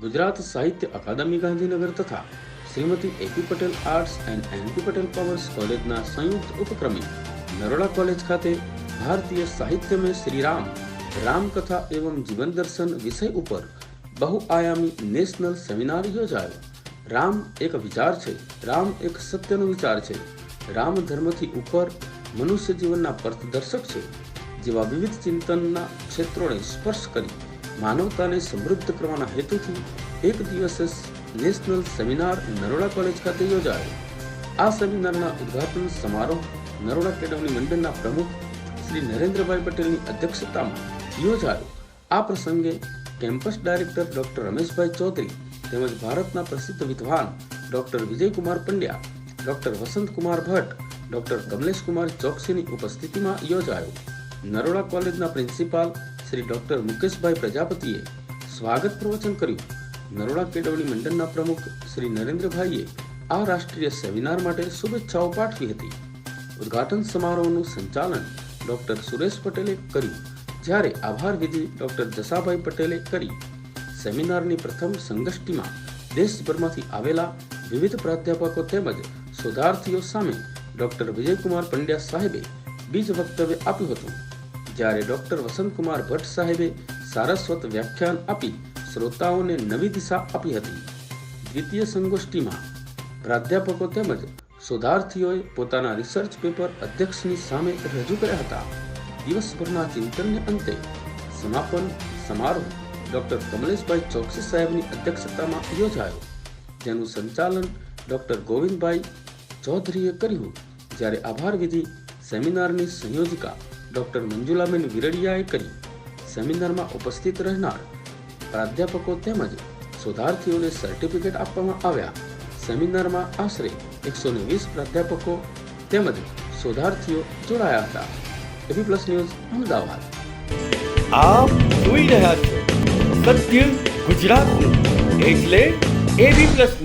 ગુજરાત સાહિત્ય અકાદમી ગાંધીનગર તથા Shrimati AP Patel arts and NP Patel commerce કોલેજના સંયુક્ત ઉપક્રમે નરોડા કોલેજ ખાતે ભારતીય સાહિત્યમે શ્રીરામ, રામકથા એવં જીવન દર્શન વિષય ઉપર બહુઆયામી નેશનલ સેમિનાર યોજાયો. રામ એક વિચાર છે, રામ એક સત્યનો વિચાર છે. રામ ધર્મથી ઉપર મનુષ્ય જીવનના પથદર્શક છે, જેવા વિવિધ ચિંતનના ક્ષેત્રોને સ્પર્શ કરી માનવતાને સમૃદ્ધ કરવાના હેતુથી એક દિવસે નેશનલ સેમિનાર નરોડા કોલેજ ખાતે યોજાયો. આ સેમિનારના ઉદ્ઘાટન સમારોહ નરોડા કેળવણી મંડળના પ્રમુખ શ્રી નરેન્દ્રભાઈ પટેલની અધ્યક્ષતામાં યોજાયો. આ પ્રસંગે campus director doctor Rameshbhai Chaudhary તેમજ ભારતના પ્રસિદ્ધ વિદ્વાન doctor Vijaykumar Pandya, doctor Vasantkumar Bhatt, doctor Kamleshkumar ચોકસીની ઉપસ્થિતિમાં યોજાયો. નરોડા કોલેજના પ્રિન્સિપાલ શ્રી ડોક્ટર મુકેશભાઈ પ્રજાપતિએ સ્વાગત પ્રવચન કર્યું. નરોડા કેળવણી મંડળના પ્રમુખ શ્રી નરેન્દ્રભાઈએ આ રાષ્ટ્રીય સેમિનાર માટે શુભેચ્છાઓ પાઠવી હતી. ઉદ્ઘાટન સમારોહનું સંચાલન ડોક્ટર સુરેશ પટેલે કર્યું. જ્યારે આભાર વિધિ ડોક્ટર જસાભાઈ પટેલે કરી. સેમિનારની પ્રથમ સંગષ્ટિમાં દેશભરમાંથી આવેલા વિવિધ પ્રાધ્યાપકો તેમજ શોધાર્થીઓ સામે ડોક્ટર વિજયકુમાર પંડ્યા સાહેબે બીજ વક્તવ્ય આપ્યું હતું. જ્યારે ડોક્ટર વસંતકુમાર ભટ્ટ સાહેબે સારસ્વત વ્યાખ્યાન આપી શ્રોતાઓને નવી દિશા આપી હતી. દ્વિતીય સંગોષ્ઠીમાં પ્રાધ્યાપકો તેમજ શોધાર્થીઓએ પોતાના રિસર્ચ પેપર અધ્યક્ષની સામે રજૂ કર્યા હતા. દિવસભરના ચિંતનને અંતે સમાપન સમારોહ ડોક્ટર કમલેશભાઈ ચોકસી સાહેબની અધ્યક્ષતામાં યોજાયો. જેનું સંચાલન ડોક્ટર ગોવિંદભાઈ ચૌધરીએ કર્યું. જ્યારે આભાર વિધિ સેમિનારની સંયોજિકા ડોક્ટર મંજુલાબેન વિરડિયાએ કરી સેમિનારમાં ઉપસ્થિત રહેનાર પ્રાધ્યાપકો તેમજ શોધાર્થીઓને સર્ટિફિકેટ આપવામાં આવ્યા સેમિનારમાં આશરે એકસો ને વીસ પ્રાધ્યાપકો તેમજ શોધાર્થીઓ જોડાયા હતા એબી પ્લસ ન્યૂઝ અમદાવાદ આપ જોઈ રહ્યા છો સત્ય ગુજરાતનું એટલે એબી પ્લસ